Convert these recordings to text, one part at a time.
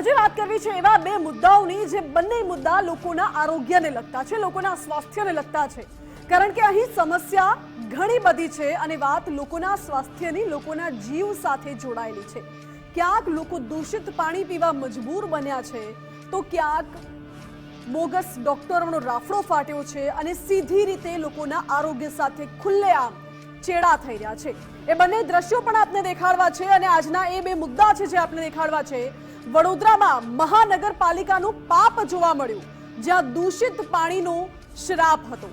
આજે વાત કરવી છે એવા બે મુદ્દાઓની જે બંને મુદ્દા લોકોના આરોગ્યને લગતા છે, લોકોના સ્વાસ્થ્યને લગતા છે. કારણ કે અહીં સમસ્યા ઘણી બધી છે અને વાત લોકોના સ્વાસ્થ્યની, લોકોના જીવ સાથે જોડાયેલી છે. ક્યાંક લોકો દૂષિત પાણી પીવા મજબૂર બન્યા છે, તો ક્યાંક બોગસ ડોક્ટરોનો રાફડો ફાટ્યો છે અને સીધી રીતે લોકોના આરોગ્ય સાથે ખુલ્લેઆમ ચેડા થઈ રહ્યા છે. એ બંને દ્રશ્યો પણ આપને દેખાડવા છે અને આજના એ બે મુદ્દા છે જે આપને દેખાડવા છે. વડોદરામાં મહાનગરપાલિકાનું પાપ જોવા મળ્યું, જ્યાં દૂષિત પાણીનો શ્રાપ હતો.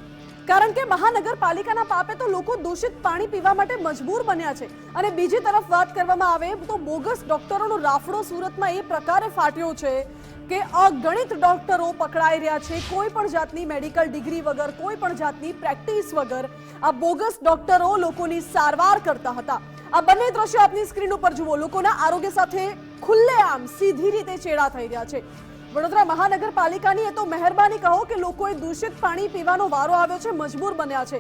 કારણ કે મહાનગરપાલિકાના પાપે તો લોકો દૂષિત પાણી પીવા માટે મજબૂર બન્યા છે. અને બીજી તરફ વાત કરવામાં આવે તો બોગસ ડોક્ટરોનો રાફડો સુરતમાં એ પ્રકારે ફાટ્યો છે કે અગણિત ડોક્ટરો પકડાઈ રહ્યા છે. કોઈ પણ જાતની મેડિકલ ડિગ્રી વગર, કોઈ પણ જાતની પ્રેક્ટિસ વગર આ બોગસ ડોક્ટરો લોકોની સારવાર કરતા હતા. આ બંને દ્રશ્યો આપની સ્ક્રીન ઉપર જુઓ. લોકોના આરોગ્ય સાથે ખુલ્લેઆમ સીધી રીતે ચેડા થઈ રહ્યા છે. વડોદરા મહાનગરપાલિકાની એ તો મહેરબાની કહો કે લોકોએ દૂષિત પાણી પીવાનો વારો આવ્યો છે, મજબૂર બન્યા છે.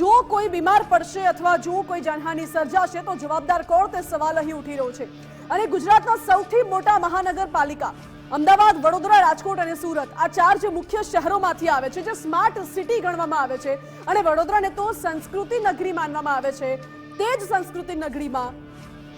જો કોઈ બીમાર પડશે અથવા જો કોઈ જાનહાની સર્જાશે તો જવાબદાર કોણ તે સવાલ અહીં ઉઠી રહ્યો છે. અને ગુજરાતના સૌથી મોટા મહાનગરપાલિકા, અમદાવાદ, વડોદરા, રાજકોટ અને સુરત, આ ચાર જે મુખ્ય શહેરોમાંથી આવે છે, જે સ્માર્ટ સિટી ગણવામાં આવે છે, અને વડોદરાને તો સંસ્કૃતિ નગરી માનવામાં આવે છે, તે જ સંસ્કૃતિ નગરીમાં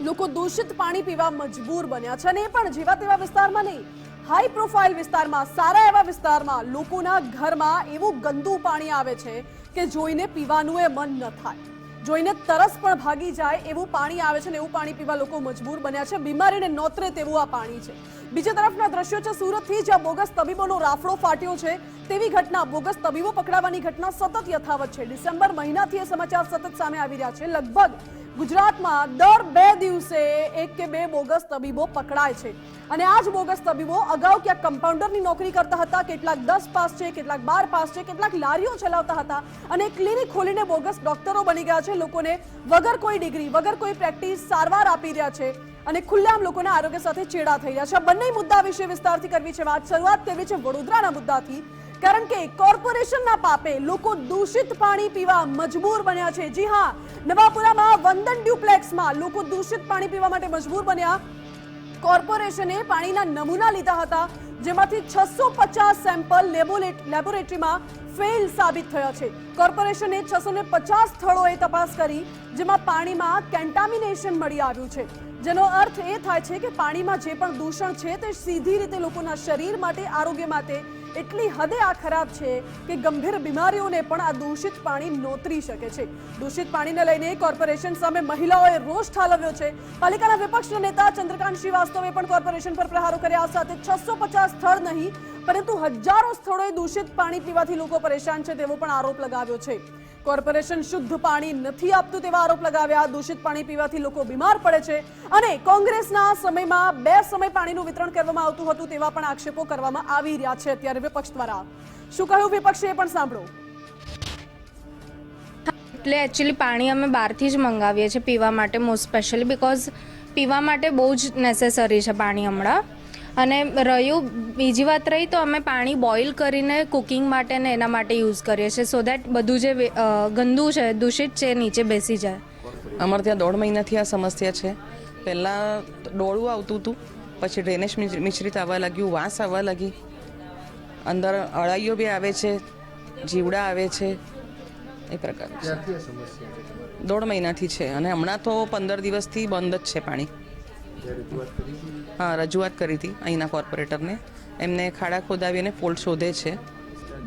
લોકો દૂષિત પાણી પીવા મજબૂર બન્યા છે અને એ પણ જેવા તેવા વિસ્તારમાં નહીં. હાઈ પ્રોફાઇલ વિસ્તારમાં, સારા એવા વિસ્તારમાં લોકોના ઘરમાં એવું ગંદુ પાણી આવે છે કે જોઈને પીવાનું એ મન ન થાય. જોઈને તરસ પણ ભાગી જાય એવું પાણી આવે છે ને એવું પાણી પીવા લોકો મજબૂર બન્યા છે. બીમારીને નોતરે તેવું આ પાણી છે. બીજા તરફના દ્રશ્યો છે, સુરતથી જ્યાં બોગસ તબીબોનો રાફડો ફાટ્યો છે. તેવી ઘટના, બોગસ તબીબો પકડાવાની ઘટના સતત યથાવત છે. ડિસેમ્બર મહિનાથી એ સમાચાર સતત સામે આવી રહ્યા છે. લગભગ ગુજરાતમાં દર બે દિવસે એક કે બે બોગસ તબીબો પકડાય છે. અને આ જ બોગસ તબીબો અગાઉ ક્યાંક કમ્પાઉન્ડરની નોકરી કરતા હતા, કેટલાક દસ પાસ છે, કેટલાક બાર પાસ છે, કેટલાક લારીઓ ચલાવતા હતા અને ક્લિનિક ખોલીને બોગસ ડોક્ટરો બની ગયા છે. લોકોને વગર કોઈ ડિગ્રી વગર કોઈ પ્રેક્ટિસ સારવાર આપી રહ્યા છે અને ખુલ્લામ લોકોના આરોગ્ય સાથે ચેડા થઈ રહ્યા છે. બંને મુદ્દા વિશે વિસ્તારથી કરવી છે વાત. શરૂઆત કરવી છે વડોદરાના મુદ્દાથી. કારણ કે કોર્પોરેશનના પાપે લોકો દૂષિત પાણી પીવા મજબૂર બન્યા છે. જી હા, નવાપુરામાં વંદન ડ્યુપ્લેક્સમાં લોકો દૂષિત પાણી પીવા માટે મજબૂર બન્યા. કોર્પોરેશને પાણીના નમૂના લીધા હતા, જેમાંથી છસો પચાસ સેમ્પલ લેબોરેટરીમાં ફેલ સાબિત થયો છે. કોર્પોરેશને છસો ને પચાસ સ્થળોએ તપાસ કરી, જેમાં પાણીમાં કેન્ટામિનેશન મળી આવ્યું છે. જેનો અર્થ એ થાય છે કે પાણીમાં જે પણ દૂષણ છે તે સીધી રીતે લોકોના શરીર માટે, આરોગ્ય માટે એટલી હદે આ ખરાબ છે કે ગંભીર બીમારીઓને પણ આ દૂષિત પાણી નોતરી શકે છે. દૂષિત પાણીને લઈને કોર્પોરેશન સામે મહિલાઓએ રોષ ઠાલવ્યો છે. પાલિકાના વિપક્ષના નેતા ચંદ્રકાંત શ્રીવાસ્તવે પણ કોર્પોરેશન પર પ્રહારો કર્યા. સાથે છસો પચાસ સ્થળ નહીં પરંતુ હજારો સ્થળોએ દૂષિત પાણી પીવાથી લોકો પરેશાન છે તેવો પણ આરોપ લગાવ્યો છે. કોર્પોરેશન શુદ્ધ પાણી નથી આપતું તેવા આરોપ લગાવ્યા. દૂષિત પાણી પીવાથી લોકો બીમાર પડે છે અને કોંગ્રેસના સમયમાં બે સમય પાણીનું વિતરણ કરવામાં આવતું હતું તેવા પણ આક્ષેપો કરવામાં આવી રહ્યા છે અત્યારે વિપક્ષ દ્વારા. શું કહ્યું વિપક્ષે એ પણ સાંભળો. એટલે એકચ્યુઅલી પાણી અમે બહારથી જ મંગાવીએ છીએ પીવા માટે મોસ્ટ સ્પેશિયલી બિકોઝ પીવા માટે બહુ જ નેસેસરી છે પાણી હમણાં. અને રહ્યું બીજી વાત રહી તો અમે પાણી બોઇલ કરીને કુકિંગ માટે ને એના માટે યુઝ કરીએ છીએ સો દેટ બધું જે વે- ગંદુ છે દૂષિત છે એ નીચે બેસી જાય. અમારે ત્યાં દોઢ મહિનાથી આ સમસ્યા છે. પહેલાં ડોળું આવતું હતું પછી ડ્રેનેજ મિશ્ર- મિશ્રિત આવવા લાગ્યું વાંસ આવવા લાગી. અંદર અળાઈઓ બી આવે છે જીવડા આવે છે એ પ્રકાર દોઢ મહિનાથી છે અને હમણાં તો પંદર દિવસથી બંધ જ છે પાણી. રજૂઆત કરી હતી અહીંના કોર્પોરેટરને. એમને ખાડા ખોદાવીને ફોલ્ટ શોધે છે.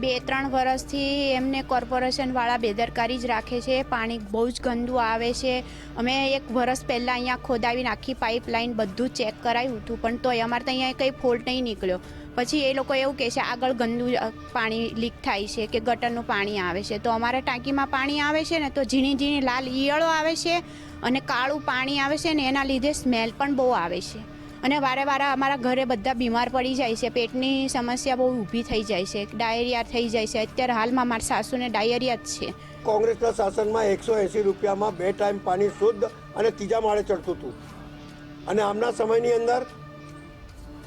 બે ત્રણ વર્ષથી એમને કોર્પોરેશનવાળા બેદરકારી જ રાખે છે. પાણી બહુ જ ગંદુ આવે છે. અમે એક વર્ષ પહેલાં અહીંયા ખોદાવીને આખી પાઇપલાઇન બધું ચેક કરાવ્યું હતું, પણ તોય અમારે તો અહીંયા કંઈ ફોલ્ટ નહીં નીકળ્યો. પછી એ લોકો એવું કહે છે, આગળ ગંદુ પાણી લીક થાય છે કે ગટરનું પાણી આવે છે. તો અમારે ટાંકીમાં પાણી આવે છે ને, તો ઝીણી ઝીણી લાલ ઈયળો આવે છે અને કાળું પાણી આવે છે ને, એના લીધે સ્મેલ પણ બહુ આવે છે. અને વારે વારે અમારા ઘરે બધા બીમાર પડી જાય છે. પેટની સમસ્યા બહુ ઊભી થઈ જાય છે. ડાયરિયા થઈ જાય છે. અત્યારે હાલમાં મારા સાસુને ડાયરિયા જ છે. કોંગ્રેસના શાસનમાં એકસો એંસી રૂપિયામાં બે ટાઈમ પાણી શુદ્ધ અને ત્રીજા માળે ચડતું હતું. અને આમના સમયની અંદર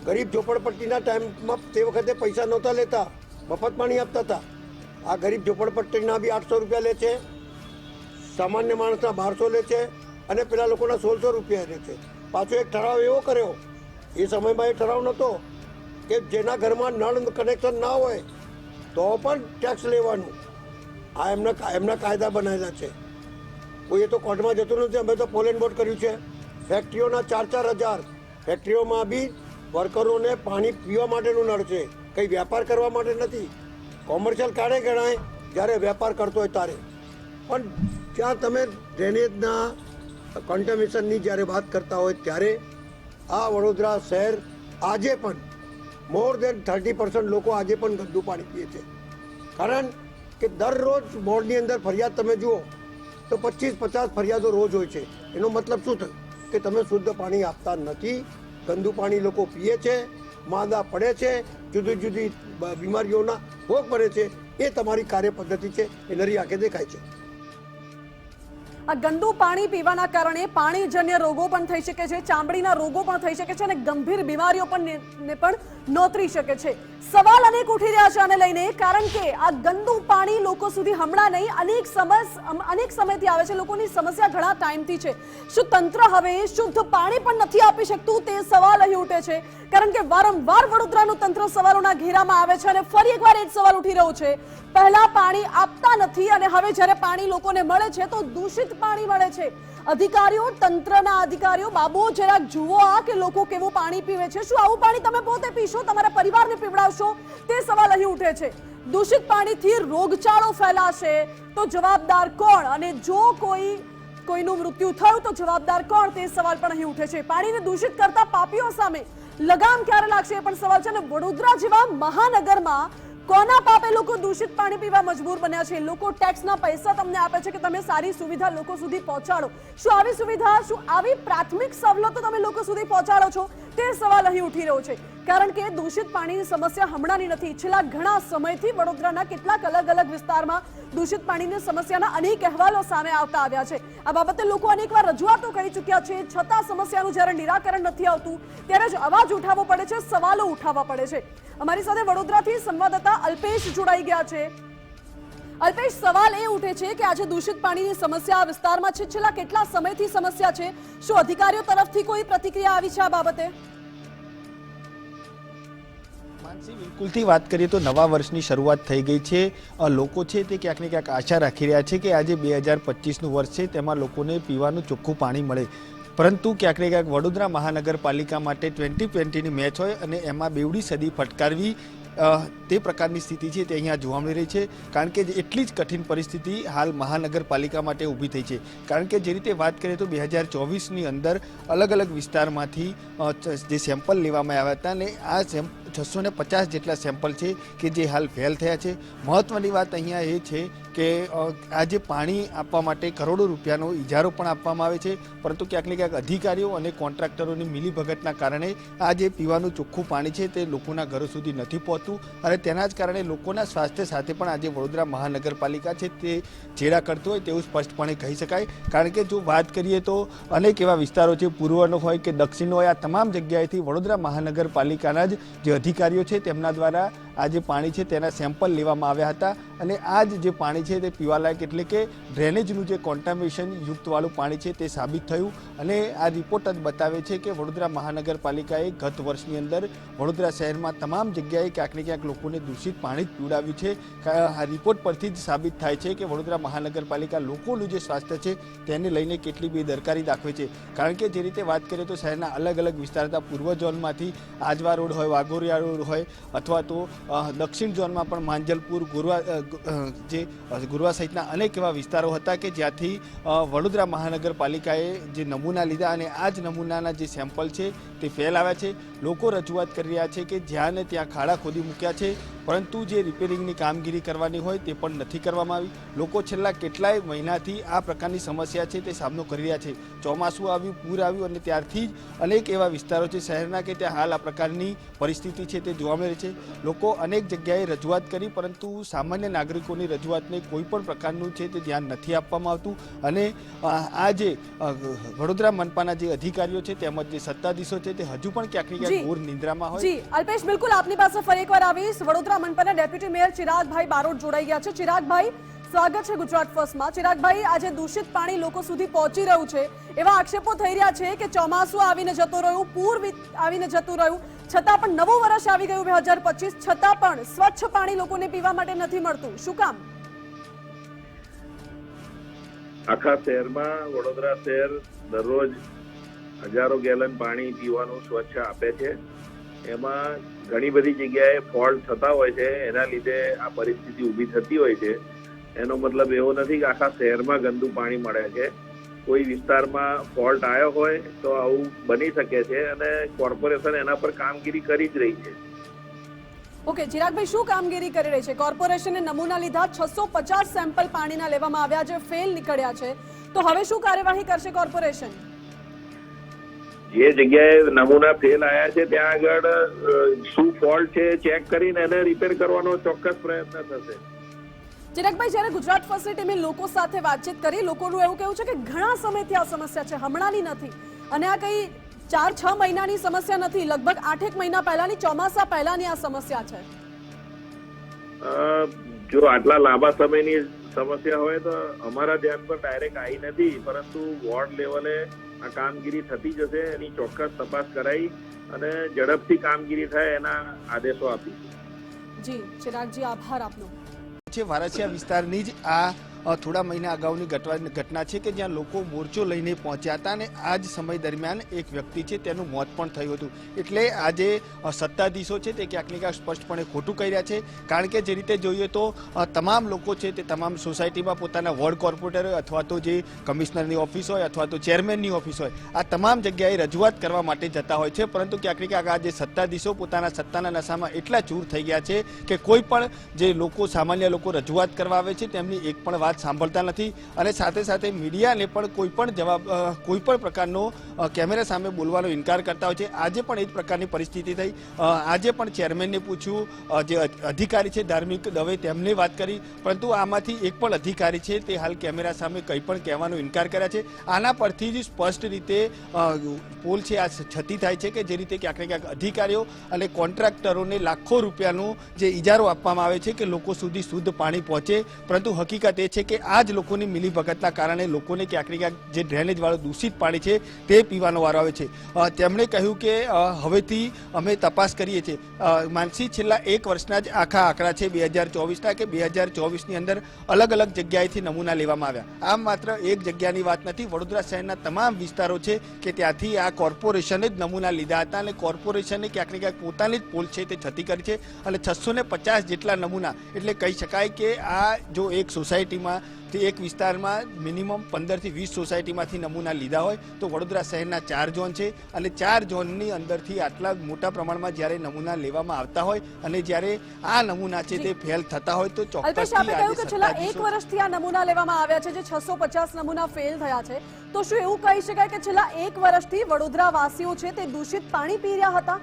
ગરીબ ઝોપડપટ્ટીના ટાઈમમાં તે વખતે પૈસા નહોતા લેતા. મફત પાણી આપતા હતા. આ ગરીબ ઝોપડપટ્ટીના બી આઠસો રૂપિયા લે છે. સામાન્ય માણસના બારસો લે છે. અને પેલા લોકોના સોળસો રૂપિયા લે છે. પાછો એક ઠરાવ એવો કર્યો. એ સમયમાં એ ઠરાવ નહોતો કે જેના ઘરમાં નળ કનેક્શન ના હોય, તો પણ ટેક્સ લેવાનું. આ એમના એમના કાયદા બનાવેલા છે. કોઈ એ તો કોર્ટમાં જતું નથી, અમે તો પોલેન બોર્ડ કર્યું છે. ફેક્ટરીઓના ચાર ચાર હજાર ફેક્ટરીઓમાં બી વર્કરોને પાણી પીવા માટેનું નળ છે. કંઈ વેપાર કરવા માટે નથી. કોમર્શિયલ કાઢે ગણાય, જ્યારે વેપાર કરતો હોય ત્યારે. પણ જ્યાં તમે ડ્રેનેજના કન્ટેમિનેશનની જ્યારે વાત કરતા હોય ત્યારે આ વડોદરા શહેર આજે પણ મોર દેન થર્ટી પર્સન્ટ લોકો આજે પણ ગંદુ પાણી પીએ છે. કારણ કે દરરોજ બોર્ડની અંદર ફરિયાદ તમે જુઓ, તો પચીસ પચાસ ફરિયાદો રોજ હોય છે. એનો મતલબ શું થયું? કે તમે શુદ્ધ પાણી આપતા નથી, ગંદુ પાણી લોકો પીએ છે, માંદા પડે છે, જુદી જુદી બીમારીઓના ભોગ બને છે, એ તમારી કાર્ય પદ્ધતિ છે, એ નરી આંખે દેખાય છે. આ ગંદુ પાણી પીવાના કારણે પાણીજન્ય રોગો પણ થઈ શકે છે, ચામડીના રોગો પણ થઈ શકે છે અને ગંભીર બીમારીઓ પણ પણ નોતરી શકે છે. સવાલ અનેક ઉઠી રહ્યા છે આને લઈને, કારણ કે આ ગંદુ પાણી લોકો સુધી હમણાં નહીં, અનેક સમસ અનેક સમયથી આવે છે. લોકોની સમસ્યા ઘણા ટાઈમથી છે. શું તંત્ર હવે શુદ્ધ પાણી પણ નથી આપી શકતું? તે સવાલ અહીં ઉઠે છે. કારણ કે વારંવાર વડોદરાનું તંત્ર સવાલોના ઘેરામાં આવે છે અને ફરી એકવાર એ જ સવાલ ઉઠી રહ્યો છે. પહેલા પાણી આપતા નથી અને હવે જ્યારે પાણી લોકોને મળે છે, તો દૂષિત પાણી મળે છે. અધિકારીઓ, તંત્રના અધિકારીઓ, બાબુ, જરાક જુઓ આ કે લોકો કેવું પાણી પીવે છે. શું આવું પાણી તમે પોતે પીશો તમારા પરિવારને પીવડાવશો? તે સવાલ અહીં ઉઠે છે. દૂષિત પાણીથી રોગચાળો ફેલાશે તો જવાબદાર કોણ? અને જો કોઈ, કોઈનું મૃત્યુ થયું તો જવાબદાર કોણ? તે સવાલ પણ અહીં ઉઠે છે. પાણીને દૂષિત કરતા પાપીઓ સામે લગામ ક્યારે લાગશે એ પણ સવાલ છે. અને વડોદરા જેવા મહાનગરમાં કોના પાપે લોકો દૂષિત પાણી પીવા મજબૂર બન્યા છે? લોકો ટેક્સના પૈસા તમને આપે છે કે તમે સારી સુવિધા લોકો સુધી પહોંચાડો. શું આવી સુવિધા, શું આવી પ્રાથમિક સવલતો તમે લોકો સુધી પહોંચાડો છો? તે સવાલ અહીં ઉઠી રહ્યો છે. કારણ કે દૂષિત પાણીની સમસ્યા હમણાંની નથી. છેલ્લા ઘણા સમયથી વડોદરાના કેટલાક અલગ અલગ વિસ્તારમાં દૂષિત પાણીની સમસ્યાના અનેક અહેવાલો સામે આવતા આવ્યા છે. આ બાબતે લોકો અનેકવાર રજૂઆતો કરી ચૂક્યા છે. છતાં સમસ્યાનું જ્યારે નિરાકરણ નથી આવતું, ત્યારે જ અવાજ ઉઠાવવો પડે છે, સવાલો ઉઠાવવા પડે છે. અમારી સાથે વડોદરાથી સંવાદદાતા અલ્પેશ જોડાઈ ગયા છે. અલ્પેશ, સવાલ એ ઉઠે છે કે આજે દૂષિત પાણીની સમસ્યા આ વિસ્તારમાં છે. છેલ્લા કેટલા સમયથી સમસ્યા છે? શું અધિકારીઓ તરફથી કોઈ પ્રતિક્રિયા આવી છે આ બાબતે? બિલકુલથી વાત કરીએ તો નવા વર્ષની શરૂઆત થઈ ગઈ છે. લોકો છે તે ક્યાંક ને ક્યાંક આશા રાખી રહ્યા છે કે આજે બે હજાર પચીસનું વર્ષ છે, તેમાં લોકોને પીવાનું ચોખ્ખું પાણી મળે. પરંતુ ક્યાંક ને ક્યાંક વડોદરા મહાનગરપાલિકા માટે ટ્વેન્ટી ટ્વેન્ટીની મેચ હોય અને એમાં બેવડી સદી ફટકારવી તે પ્રકારની સ્થિતિ છે તે અહીંયા જોવા મળી રહી છે. કારણ કે એટલી જ કઠિન પરિસ્થિતિ હાલ મહાનગરપાલિકા માટે ઊભી થઈ છે. કારણ કે જે રીતે વાત કરીએ તો બે હજાર ચોવીસની અંદર અલગ અલગ વિસ્તારમાંથી જે સેમ્પલ લેવામાં આવ્યા હતા અને આ સેમ છસો ને પચાસ જેટલા સેમ્પલ છે કે જે હાલ ફેલ થયા છે. મહત્વની વાત અહીંયા એ છે કે આજે પાણી આપવા માટે કરોડો રૂપિયાનો ઇજારો પણ આપવામાં આવે છે. પરંતુ ક્યાંક ને ક્યાંક અધિકારીઓ અને કોન્ટ્રાક્ટરોની મિલીભગતના કારણે આ જે પીવાનું ચોખ્ખું પાણી છે તે લોકોના ઘરો સુધી નથી પહોંચતું. અને તેના જ કારણે લોકોના સ્વાસ્થ્ય સાથે પણ આજે વડોદરા મહાનગરપાલિકા છે તે ચેડા કરતું હોય તેવું સ્પષ્ટપણે કહી શકાય. કારણ કે જો વાત કરીએ તો અનેક એવા વિસ્તારો છે, પૂર્વનો હોય કે દક્ષિણનો હોય, આ તમામ જગ્યાએથી વડોદરા મહાનગરપાલિકાના જ જે અધિકારીઓ છે તેમના દ્વારા આ જે પાણી છે તેના સેમ્પલ લેવામાં આવ્યા હતા અને આ જ જે પાણી છે તે પીવાલાયક એટલે કે ડ્રેનેજનું જે કોન્ટામિનેશન યુક્તવાળું પાણી છે તે સાબિત થયું અને આ રિપોર્ટ જ બતાવે છે કે વડોદરા મહાનગરપાલિકાએ ગત વર્ષની અંદર વડોદરા શહેરમાં તમામ જગ્યાએ ક્યાંક ને ક્યાંક લોકોને દૂષિત પાણી જ પીવડાવ્યું છે. આ રિપોર્ટ પરથી જ સાબિત થાય છે કે વડોદરા મહાનગરપાલિકા લોકોનું જે સ્વાસ્થ્ય છે તેને લઈને કેટલી બેદરકારી દાખવે છે. કારણ કે જે રીતે વાત કરીએ તો શહેરના અલગ અલગ વિસ્તાર હતા. પૂર્વ ઝોનમાંથી આજવા રોડ હોય, વાઘોરિયા રોડ હોય અથવા તો દક્ષિણ ઝોનમાં પણ માંજલપુર, ગુરવા જે ગુરવા સહિતના અનેક એવા વિસ્તારો હતા કે જ્યાંથી વડોદરા મહાનગરપાલિકાએ જે નમૂના લીધા અને આ જ નમૂનાના જે સેમ્પલ છે તે ફેલ આવ્યા છે. લોકો રજૂઆત કરી રહ્યા છે કે જ્યાં ને ત્યાં ખાડા ખોદી મૂક્યા છે, પરંતુ જે રિપેરિંગની કામગીરી કરવાની હોય તે પણ નથી કરવામાં આવી. લોકો છેલ્લા કેટલાય મહિનાથી આ પ્રકારની સમસ્યા છે તે સામનો કરી રહ્યા છે. ચોમાસું આવ્યું, પૂર આવ્યું અને ત્યારથી જ અનેક એવા વિસ્તારો છે શહેરના કે ત્યાં હાલ આ પ્રકારની પરિસ્થિતિ છે તે જોવા મળે છે. લોકો અનેક જગ્યાએ રજૂઆત કરી પરંતુ સામાન્ય નાગરિકોની રજૂઆતને કોઈ પણ પ્રકારનું છે તે ધ્યાન નથી આપવામાં આવતું. અને આ જે વડોદરા મનપાના જે અધિકારીઓ છે તેમજ જે સત્તાધીશો છે તે હજુ પણ ક્યાંક ને. ક્યાંક ઘોર નિંદ્રામાં હોય. જી અલ્પેશ બિલકુલ આપની પાસે ફરી એકવાર આવીશ. વડોદરા મનપાના ડેપ્યુટી મેયર ચિરાગભાઈ બારોટ જોડાઈ ગયા છે. ચિરાગભાઈ સ્વાગત છે ગુજરાત ફર્સ્ટમાં. ચિરાગભાઈ, આજે દૂષિત પાણી લોકો સુધી પહોંચી રહ્યું છે. એવા આક્ષેપો થઈ રહ્યા છે કે ચોમાસું આવીને જતું રહ્યું, પૂર આવીને જતું રહ્યું. છતાં પણ નવું વર્ષ આવી ગયું બે હજાર પચીસ, છતાં પણ સ્વચ્છ પાણી લોકોને પીવા માટે નથી મળતું. શું કામ? આખા શહેરમાં, વડોદરા શહેર દરરોજ હજારો ગેલન પાણી પીવાનું સ્વચ્છ આપે છે. એમાં ઘણી બધી જગ્યાએ ફોલ્ટ થતા હોય છે. એના લીધે આ પરિસ્થિતિ ઊભી થતી હોય છે. એનો મતલબ એવો નથી કે આખા શહેરમાં ગંદુ પાણી મળે છે. કોઈ વિસ્તારમાં ફોલ્ટ આવ્યો હોય તો આવું બની શકે છે અને કોર્પોરેશન એના પર કામગીરી કરી જ રહી છે. ઓકે ચિરાગભાઈ શું કામગીરી કરી રહી છે? કોર્પોરેશને નમૂના લીધા છસો પચાસ સેમ્પલ પાણીના લેવામાં આવ્યા છે ફેલ નીકળ્યા છે. તો હવે શું કાર્યવાહી કરશે કોર્પોરેશન? જે જગ્યાએ નમૂના ફેલ આવ્યા છે ત્યાં આગળ શું ફોલ્ટ છે ચેક કરીને એને રિપેર કરવાનો ચોક્કસ પ્રયત્ન થશે. ચિરાગભાઈ જ્યારે ગુજરાત ફર્સ્ટ ટીમે લોકો સાથે વાતચીત કરી લોકોનું એવું કહેવું છે કે ઘણા સમયથી આ સમસ્યા છે હમણાંની નથી. અને આ કઈ ચાર છ મહિનાની સમસ્યા નથી લગભગ આઠેક મહિના પહેલાની ચોમાસા પહેલાની આ સમસ્યા છે. જો આટલા લાંબા સમયની સમસ્યા હોય તો અમારા ધ્યાન પર ડાયરેક્ટ આવી નથી પરંતુ વોર્ડ લેવલે આ કામગીરી થતી જશે એની ચોક્કસ તપાસ કરાઈ અને ઝડપથી કામગીરી થાય એના આદેશો આપીશું જી ચિરાગજી આભાર આપનો. છે વારાસિયા વિસ્તારની જ આ થોડા મહિના અગાઉની ઘટના છે કે જ્યાં લોકો મોરચો લઈને પહોંચ્યા હતા અને આ જ સમય દરમિયાન એક વ્યક્તિ છે, તેનું મોત પણ થયું હતું. એટલે આજે સત્તાધીશો છે તે ક્યાંક ને ક્યાંક સ્પષ્ટપણે ખોટું કહી રહ્યા છે. કારણ કે જે રીતે જોઈએ તો તમામ લોકો છે તે તમામ સોસાયટીમાં પોતાના વોર્ડ કોર્પોરેટર અથવા તો જે કમિશનરની ઓફિસ હોય અથવા તો ચેરમેનની ઓફિસ હોય, આ તમામ જગ્યાએ રજૂઆત કરવા માટે જતા હોય છે. પરંતુ ક્યાંક ને ક્યાંક આ જે સત્તાધીશો પોતાના સત્તાના નશામાં એટલા ચૂર થઈ ગયા છે કે કોઈ પણ જે લોકો, સામાન્ય લોકો રજૂઆત કરવા આવે છે, તેમની એક પણ વાત સાંભળતા નથી અને સાથે સાથે મીડિયાને પણ કોઈ પણ જવાબ કોઈ પણ પ્રકારનો કેમેરા સામે બોલવાનો ઇનકાર કરતા હોય છે. આજે પણ એ જ પ્રકારની પરિસ્થિતિ થઈ. આજે પણ ચેરમેનને પૂછ્યું જે અધિકારી છે ધાર્મિક દવે તેમને વાત કરી, પરંતુ આમાંથી એક પણ અધિકારી છે તે હાલ કેમેરા સામે કંઈ પણ કહેવાનો ઇનકાર કર્યા છે. આના પરથી જ સ્પષ્ટ રીતે પોલ છે, આ છતી થાય છે કે જે રીતે ક્યાંક ને ક્યાંક અધિકારીઓ અને કોન્ટ્રાક્ટરોને લાખો રૂપિયાનું જે ઇજારો આપવામાં આવે છે કે લોકો સુધી શુદ્ધ પાણી પહોંચે. પરંતુ હકીકત એ છે કે આ જ લોકોની મિલીભગતના કારણે લોકોને ક્યાંક ને ક્યાંક જે ડ્રેનેજવાળું દૂષિત પાણી છે તે પીવાનો વારો આવે છે. તેમણે કહ્યું કે હવેથી અમે તપાસ કરીએ છીએ. માનસી છેલ્લા એક વર્ષના જ આખા આંકડા છે બે હજાર ચોવીસના કે બે હજાર ચોવીસની અંદર અલગ અલગ જગ્યાએથી નમૂના લેવામાં આવ્યા. આમ માત્ર એક જગ્યાની વાત નથી, વડોદરા શહેરના તમામ વિસ્તારો છે કે ત્યાંથી આ કોર્પોરેશને જ નમૂના લીધા હતા અને કોર્પોરેશને ક્યાંક ને ક્યાંક પોતાની જ પોલ છે તે છતી કરી છે. અને છસો પચાસ જેટલા નમૂના, એટલે કહી શકાય કે આ જો એક સોસાયટીમાં તે એક વિસ્તારમાં મિનિમમ પંદરથી વીસ સોસાયટીમાંથી નમૂના લીધા હોય તો વડોદરા શહેરના ચાર ઝોન છે અને ચાર ઝોનની અંદરથી આટલા મોટા પ્રમાણમાં જ્યારે નમૂના લેવામાં આવતા હોય અને જ્યારે આ નમૂના છે તે ફેલ થતા હોય તો ચોક્કસથી છેલ્લા એક વર્ષથી આ નમૂના લેવામાં આવ્યા છે જે છસો પચાસ નમૂના ફેલ થયા છે. તો શું એવું કહી શકાય કે છેલ્લા એક વર્ષથી વડોદરા વાસીઓ છે તે દૂષિત પાણી પી રહ્યા હતા?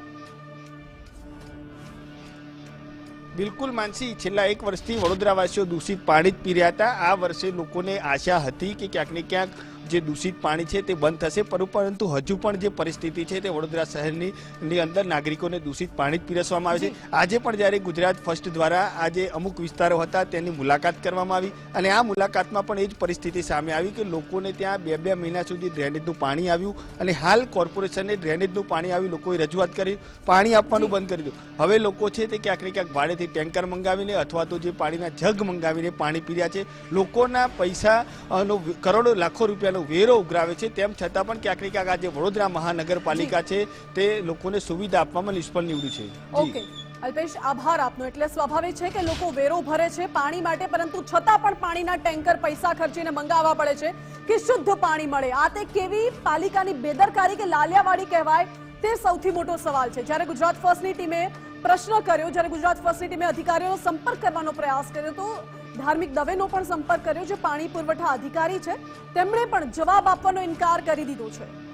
બિલકુલ માનસી, છેલ્લા એક વર્ષથી વડોદરાવાસીઓ દૂષિત પાણી જ પી રહ્યા હતા. આ વર્ષે લોકોને આશા હતી કે ક્યાંક ને ક્યાંક જે દૂષિત પાણી છે તે બંધ થશે, પરુ- પરંતુ હજુ પણ જે પરિસ્થિતિ છે તે વડોદરા શહેરની અંદર નાગરિકોને દૂષિત પાણી જ પીરસવામાં આવે છે. આજે પણ જ્યારે ગુજરાત ફર્સ્ટ દ્વારા આજે અમુક વિસ્તારો હતા, તેની મુલાકાત કરવામાં આવી. અને આ મુલાકાતમાં પણ એ જ પરિસ્થિતિ સામે આવી કે લોકોને ત્યાં બે બે મહિના સુધી ડ્રેનેજનું પાણી આવ્યું અને હાલ કોર્પોરેશને ડ્રેનેજનું પાણી આવ્યું, લોકોએ રજૂઆત કરી, પાણી આપવાનું બંધ કરી દીધું. હવે લોકો છે તે ક્યાંક ને ક્યાંક ભાડેથી ટેન્કર મંગાવીને અથવા તો જે પાણીના જગ મંગાવીને પાણી પી રહ્યા છે. લોકોના પૈસાનો કરોડો લાખો રૂપિયાનો વેરો ઉઘરાવે છે, તેમ છતાં પણ ક્યાંક ને ક્યાંક આજે વડોદરા મહાનગરપાલિકા છે, તે લોકોને સુવિધા આપવામાં નિષ્ફળ નીવડ્યું છે. ઓકે. અલ્પેશ, આભાર આપનો. એટલે સ્વાભાવિક છે કે લોકો વેરો ભરે છે પાણી માટે, પરંતુ છતાં પણ પાણીના ટેન્કર પૈસા ખર્ચીને મંગાવવા પડે છે કે શુદ્ધ પાણી મળે. આ તે કેવી પાલિકાની બેદરકારી કે લાલિયાવાડી કહેવાય, તે સૌથી મોટો સવાલ છે. જ્યારે ગુજરાત ફર્સ્ટની ટીમે પ્રશ્ન કર્યો, જ્યારે ગુજરાત ફર્સ્ટની ટીમે અધિકારીઓનો સંપર્ક કરવાનો પ્રયાસ કર્યો, તો ધાર્મિક દવેનો પણ સંપર્ક કર્યો જે પાણી પુરવઠા અધિકારી છે. તેમણે પણ જવાબ આપવાનો ઇનકાર કરી દીધો છે.